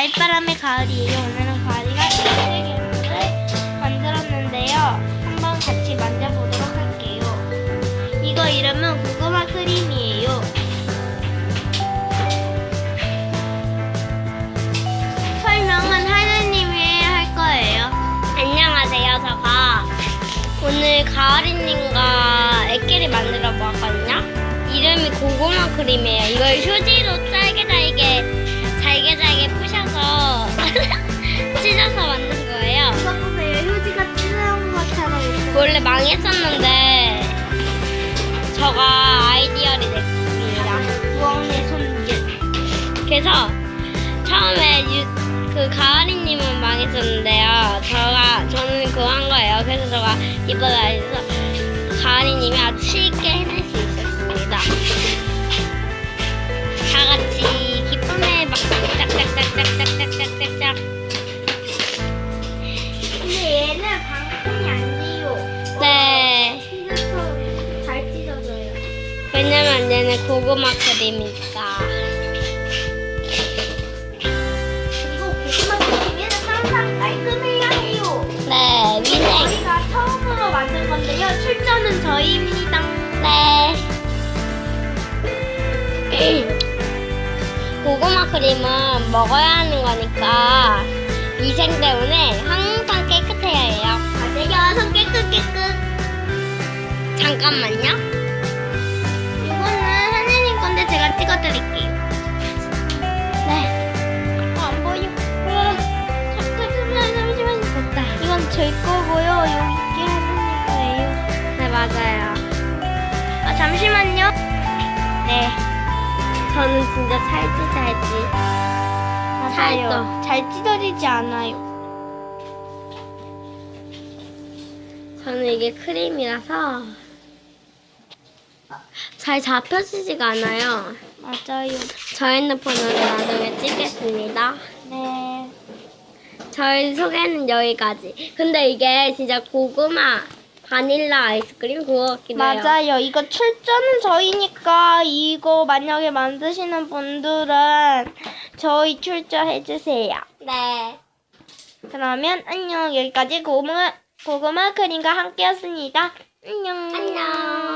가을바람의 가을이에요. 오늘은 가을이가 이렇게 만들었는데요. 한번 같이 만져보도록 할게요. 이거 이름은 고구마 크림이에요. 설명은 하느님이 할 거예요. 안녕하세요. 저가 오늘 가을이님과 애끼리 만들어 보았거든요. 이름이 고구마 크림이에요. 이걸 휴지로 짧게 잘게 망했었는데 저가 아이디어를 냈습니다. 무언의 손길. 그래서 처음에 유- 그 가을이님은 망했었는데요. 저가 저는 그거 한 거예요. 그래서 저가 이번에 해서 가을이님이 아주 쉽게 얘는 고구마 크림이니까. 그리고 고구마 크림에는 항상 깔끔해야 해요. 네, 위생. 저희가 처음으로 만든 건데요. 출전은 저희입니다. 네. 고구마 크림은 먹어야 하는 거니까 위생 때문에 항상 깨끗해야 해요. 맞아요. 손 깨끗 깨끗. 잠깐만요. 찍어드릴게요. 네. 어, 안 보여. 어, 잠깐만, 잠시만요. 됐다. 이건 제 거고요. 여기 하느님 거예요. 네, 맞아요. 아, 잠시만요. 네. 저는 진짜 찰지, 찰지. 맞아요. 잘 찢어지지 않아요. 저는 이게 크림이라서 잘 잡혀지지가 않아요. 맞아요. 저 핸드폰으로 나중에 찍겠습니다. 네. 저희 소개는 여기까지. 근데 이게 진짜 고구마 바닐라 아이스크림 그거 같기도 해요. 맞아요. 이거 출전은 저희니까 이거 만약에 만드시는 분들은 저희 출전해 주세요. 네. 그러면 안녕. 여기까지 고구마 고구마 크림과 함께였습니다. 안녕. 안녕.